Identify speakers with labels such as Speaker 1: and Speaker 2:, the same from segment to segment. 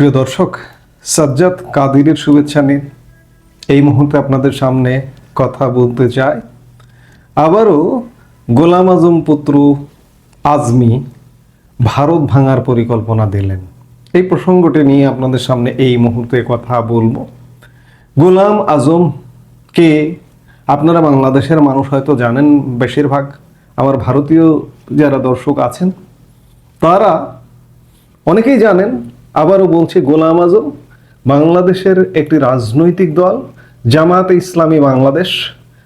Speaker 1: প্রিয় দর্শক, সাজ্জাদ কাদিরের শুভেচ্ছা নিন। এই মুহূর্তে আপনাদের সামনে কথা বলতে চাই। আবারও গোলাম আজম পুত্র আজমি ভারত ভাঙার পরিকল্পনা দিলেন। এই প্রসঙ্গটি নিয়ে আপনাদের সামনে এই মুহূর্তে কথা বলব। গোলাম আজম কে আপনারা বাংলাদেশের মানুষ হয়তো জানেন বেশিরভাগ, আমার ভারতীয় যারা দর্শক আছেন, তারা অনেকেই জানেন আবারও বলছি, গোলাম আজম বাংলাদেশের একটি রাজনৈতিক দল, জামায়াতে ইসলামী বাংলাদেশ।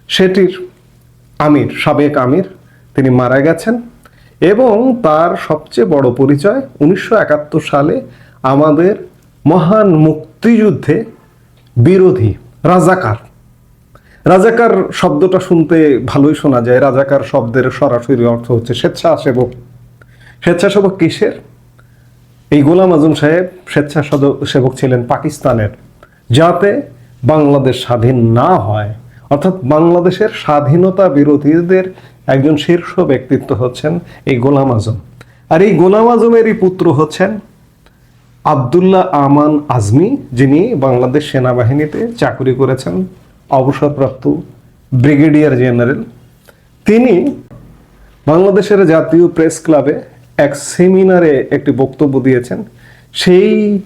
Speaker 1: সেটির আমির, সাবেক আমির, তিনি মারা গেছেন এবং তার সবচেয়ে বড় পরিচয় উনিশশো একাত্তর সালে আমাদের মহান মুক্তিযুদ্ধে বিরোধী রাজাকার। রাজাকার শব্দটা শুনতে ভালোই শোনা যায়। রাজাকার শব্দের সরাসরি অর্থ হচ্ছে স্বেচ্ছাসেবক। স্বেচ্ছাসেবক কিসের? এই গোলাম আজম সাহেব স্বেচ্ছাসেবক ছিলেন পাকিস্তানের। যাতে বাংলাদেশ স্বাধীন না হয়, অর্থাৎ বাংলাদেশের স্বাধীনতা বিরোধীদের একজন শীর্ষ ব্যক্তিত্ব হচ্ছেন এই গোলাম আজম। আর এই গোলাম আজমেরই পুত্র হচ্ছেন আবদুল্লাহ আমান আজমি, যিনি বাংলাদেশ সেনাবাহিনীতে চাকরি করেছেন, অবসরপ্রাপ্ত ব্রিগেডিয়ার জেনারেল। তিনি বাংলাদেশের জাতীয় প্রেস ক্লাবে এক সেমিনারে একটি বক্তব্য দিয়েছেন। সেই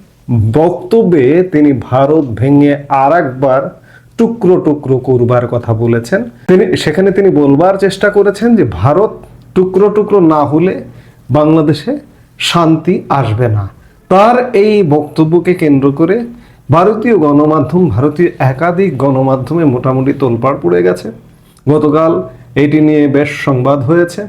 Speaker 1: বক্তব্যে তিনি ভারত ভেঙে আর একবার টুকরো টুকরো করবার কথা বলেছেন। তিনি, সেখানে তিনি বলবার চেষ্টা করেছেন যে ভারত টুকরো টুকরো না হলে বাংলাদেশে শান্তি আসবে না। তার এই বক্তব্যকে কেন্দ্র করে ভারতীয় গণমাধ্যম, ভারতীয় একাধিক গণমাধ্যমে মোটামুটি তোলপাড় পড়ে গেছে। গতকাল এটি নিয়ে বেশ সংবাদ হয়েছে।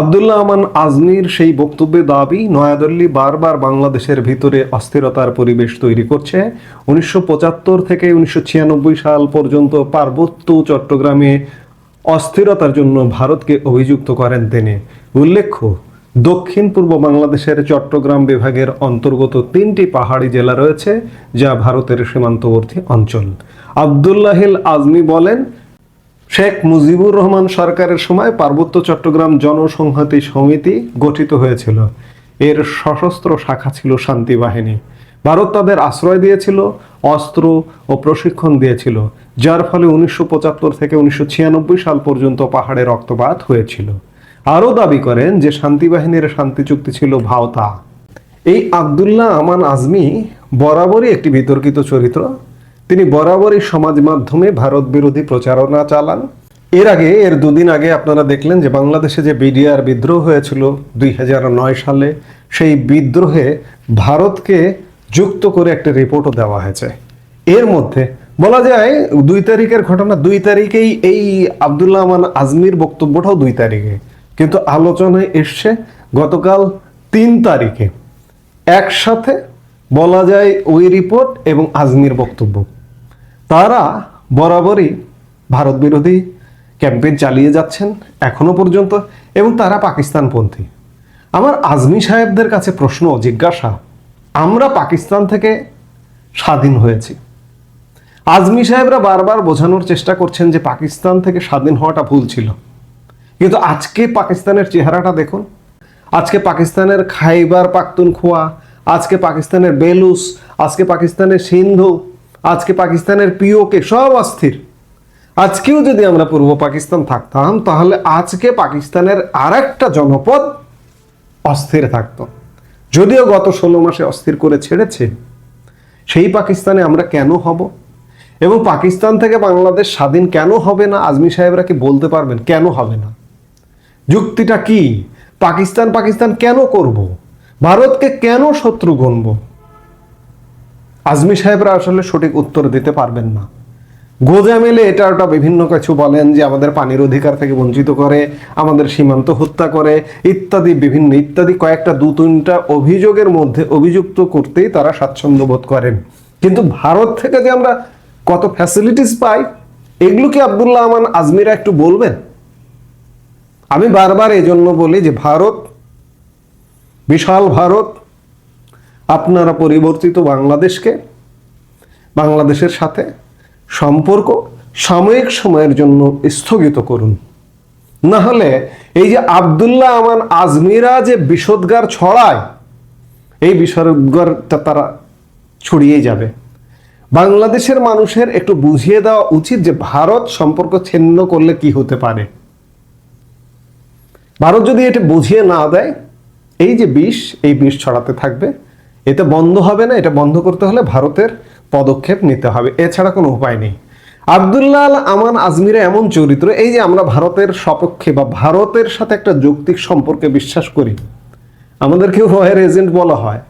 Speaker 1: আবদুল্লাহ আমান আজমির সেই বক্তব্যে দাবি, নয়াদিল্লি বারবার বাংলাদেশের ভিতরে অস্থিরতার পরিবেশ তৈরি করছে। উনিশশো পঁচাত্তর থেকে উনিশশো ছিয়ানব্বই সাল পর্যন্ত পার্বত্য চট্টগ্রামে অস্থিরতার জন্য ভারতকে অভিযুক্ত করেন তিনি। উল্লেখ্য, দক্ষিণ পূর্ব বাংলাদেশের চট্টগ্রাম বিভাগের অন্তর্গত তিনটি পাহাড়ি জেলা রয়েছে, যা ভারতের সীমান্তবর্তী অঞ্চল। আবদুল্লাহিল আজমি বলেন শেখ মুজিবুর রহমান সরকারের সময় পার্বত্য চট্টগ্রাম জনসংহতি সমিতি গঠিত হয়েছিল। এর সশস্ত্র শাখা ছিল শান্তি বাহিনী। ভারত তাদের আশ্রয় দিয়েছিল, অস্ত্র ও প্রশিক্ষণ দিয়েছিল, যার ফলে উনিশশো পঁচাত্তর থেকে উনিশশো ছিয়ানব্বই সাল পর্যন্ত পাহাড়ে রক্তপাত হয়েছিল। আরও দাবি করেন যে শান্তি বাহিনীর শান্তি চুক্তি ছিল ভাওতা। এই আবদুল্লাহ আমান আজমি বরাবরই একটি বিতর্কিত চরিত্র। তিনি বরাবরই সমাজ মাধ্যমে ভারত বিরোধী প্রচারণা চালান। এর আগে, এর দুদিন আগে আপনারা দেখলেন যে বাংলাদেশে যে বিডিআর বিদ্রোহ হয়েছিল দুই হাজার নয় সালে, সেই বিদ্রোহে ভারতকে যুক্ত করে একটা রিপোর্টও দেওয়া হয়েছে। এর মধ্যে বলা যায়, দুই তারিখের ঘটনা, দুই তারিখেই এই আবদুল্লাহ আমান আজমির বক্তব্যটাও দুই তারিখে। কিন্তু আলোচনায় এসছে গতকাল তিন তারিখে। একসাথে বলা যায় ওই রিপোর্ট এবং আজমির বক্তব্য। তারা বরাবরই ভারত বিরোধী ক্যাম্পেইন চালিয়ে যাচ্ছেন এখনও পর্যন্ত এবং তারা পাকিস্তানপন্থী। আমার আজমি সাহেবদের কাছে প্রশ্ন জিজ্ঞাসা, আমরা পাকিস্তান থেকে স্বাধীন হয়েছি। আজমি সাহেবরা বারবার বোঝানোর চেষ্টা করছেন যে পাকিস্তান থেকে স্বাধীন হওয়াটা ভুল ছিল। কিন্তু আজকে পাকিস্তানের চেহারাটা দেখুন। আজকে পাকিস্তানের খাইবার পাখতুনখোয়া, আজকে পাকিস্তানের বেলুস আজকে পাকিস্তানের সিন্ধু আজকে পাকিস্তানের পিওকে সব অস্থির। আজকেও যদি আমরা পূর্ব পাকিস্তান থাকতাম, তাহলে আজকে পাকিস্তানের আর একটা জনপদ অস্থির থাকতো। যদিও গত ষোলো মাসে অস্থির করে ছেড়েছে, সেই পাকিস্তানে আমরা কেন হব? এবং পাকিস্তান থেকে বাংলাদেশ স্বাধীন কেন হবে না? আজমি সাহেবরা কি বলতে পারবেন, কেন হবে না? যুক্তিটা কি? পাকিস্তান পাকিস্তান কেন করব? ভারতকে কেন শত্রু গণব? আজমি সাহেবরা আসলে সঠিক উত্তর দিতে পারবেন না। গোজা মেলে এটা ওটা বিভিন্ন কিছু বলেন যে আমাদের পানির অধিকার থেকে বঞ্চিত করে, আমাদের সীমান্ত হত্যা করে, ইত্যাদি, বিভিন্ন ইত্যাদি কয়েকটা দু তিনটা অভিযোগের মধ্যে অভিযুক্ত করতেই তারা স্বাচ্ছন্দ্য বোধ করেন। কিন্তু ভারত থেকে যে আমরা কত ফ্যাসিলিটিস পাই, এগুলো কি আবদুল্লাহ আমান আজমিরা একটু বলবেন? আমি বারবার এই জন্য বলি যে ভারত, বিশাল ভারত আপনারা পরিবর্তিত বাংলাদেশকে, বাংলাদেশের সাথে সম্পর্ক সাময়িক সময়ের জন্য স্থগিত করুন। না হলে এই যে আবদুল্লাহ আমান আজমিরা যে বিষোদ্গার ছড়ায়, এই বিষোদ্গারটা তারা ছড়িয়ে যাবে। বাংলাদেশের মানুষের একটু বুঝিয়ে দেওয়া উচিত যে ভারত সম্পর্ক ছিন্ন করলে কি হতে পারে। ভারত যদি এটা বুঝিয়ে না দেয়, এই যে বিষ, এই বিষ ছড়াতে থাকবে। এতে বন্ধ হবে না, এটা বন্ধ করতে হলে ভারতের পদক্ষেপ নিতে হবে, এছাড়া কোনো উপায় নেই। আবদুল্লাহ আমান আজমিরে এমন চরিত্র, এই যে আমরা ভারতের সপক্ষে বা ভারতের সাথে একটা যৌক্তিক সম্পর্কে বিশ্বাস করি, আমাদেরকেও রয়ের এজেন্ট বলা হয়।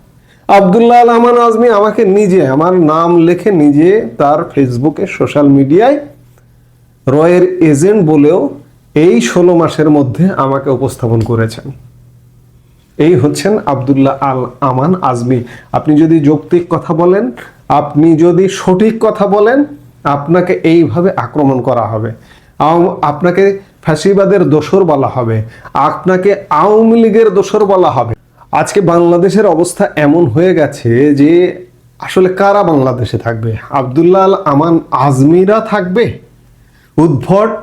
Speaker 1: আবদুল্লাহ আল আমান আজমি আমাকে নিজে, আমার নাম লেখে নিজে তার ফেসবুকে সোশ্যাল মিডিয়ায় রয়ের এজেন্ট বলেও এই ষোলো মাসের মধ্যে আমাকে উপস্থাপন করেছেন। এই হচ্ছেন আবদুল্লাহ আল আমান আজমি। আপনি যদি যৌক্তিক কথা বলেন, আপনি যদি সঠিক কথা বলেন, আপনাকে এইভাবে আক্রমণ করা হবে। আপনাকে ফ্যাসিবাদের দোসর বলা হবে। আপনাকে আওয়ামী লীগের দোসর বলা হবে। আজকে বাংলাদেশের অবস্থা এমন হয়ে গেছে যে আসলে কারা বাংলাদেশে থাকবে? আবদুল্লাহ আল আমান আজমিরা থাকবে? উদ্ভট,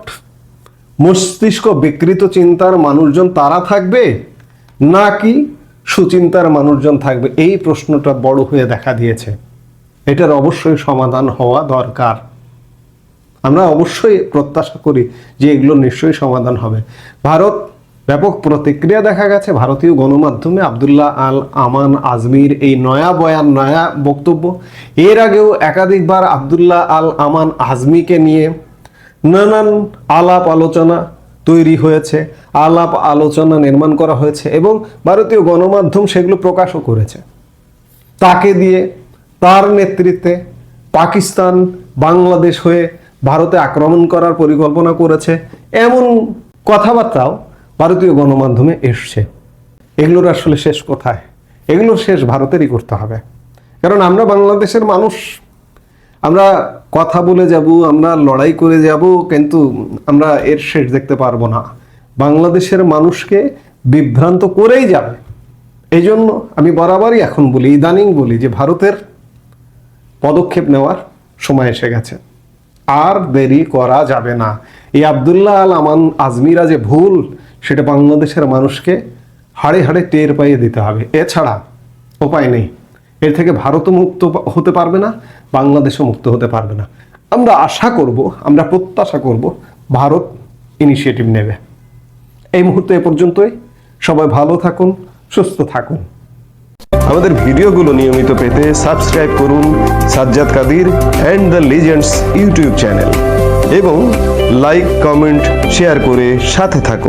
Speaker 1: মস্তিষ্ক বিকৃত চিন্তার মানুষজন তারা থাকবে? নাকি সুচিন্তার মানুষজন থাকবে? এই প্রশ্নটা বড় হয়ে দেখা দিয়েছে। এটার অবশ্যই সমাধান হওয়া দরকার। আমরা অবশ্যই প্রত্যাশা করি যে এগুলো নিশ্চয়ই সমাধান হবে। ভারত, ব্যাপক প্রতিক্রিয়া দেখা গেছে। ভারতীয় গণমাধ্যমে আবদুল্লাহ আল আমান আজমির এই নয়া বয়ান, নয়া বক্তব্য। এর আগেও একাধিকবার আবদুল্লাহ আল আমান আজমিকে নিয়ে নানান আলাপ আলোচনা তৈরি হয়েছে, আলাপ আলোচনা নির্মাণ করা হয়েছে এবং ভারতীয় গণমাধ্যম সেগুলো প্রকাশও করেছে। তাকে দিয়ে তার নেতৃত্বে পাকিস্তান, বাংলাদেশ হয়ে ভারতে আক্রমণ করার পরিকল্পনা করেছে। এমন কথাবার্তাও ভারতীয় গণমাধ্যমে এসছে। এগুলোর আসলে শেষ কোথায়? এগুলোর শেষ ভারতেরই করতে হবে। কারণ আমরা বাংলাদেশের মানুষ আমরা কথা বলে যাব, আমরা লড়াই করে যাব, কিন্তু আমরা এর শেষ দেখতে পারব না। বাংলাদেশের মানুষকে বিভ্রান্ত করেই যাবে। এই জন্য আমি বরাবরই এখন বলি, ইদানিং বলি যে ভারতের পদক্ষেপ নেওয়ার সময় এসে গেছে। আর দেরি করা যাবে না। এই আবদুল্লাহ আল আমান আজমিরা যে ভুল, সেটা বাংলাদেশের মানুষকে হাড়ে হাড়ে টের পাইয়ে দিতে হবে। এছাড়া উপায় নেই। এর থেকে ভারতও মুক্ত হতে পারবে না, বাংলাদেশও মুক্ত হতে পারবে না। আমরা আশা করব, আমরা প্রত্যাশা করব, ভারত ইনিশিয়েটিভ নেবে। এই মুহূর্তে এ পর্যন্তই। সবাই ভালো থাকুন, সুস্থ থাকুন।
Speaker 2: আমাদের ভিডিওগুলো নিয়মিত পেতে সাবস্ক্রাইব করুন Sajjad Kadir and the legends YouTube channel এবং লাইক, কমেন্ট, শেয়ার করে সাথে থাকুন।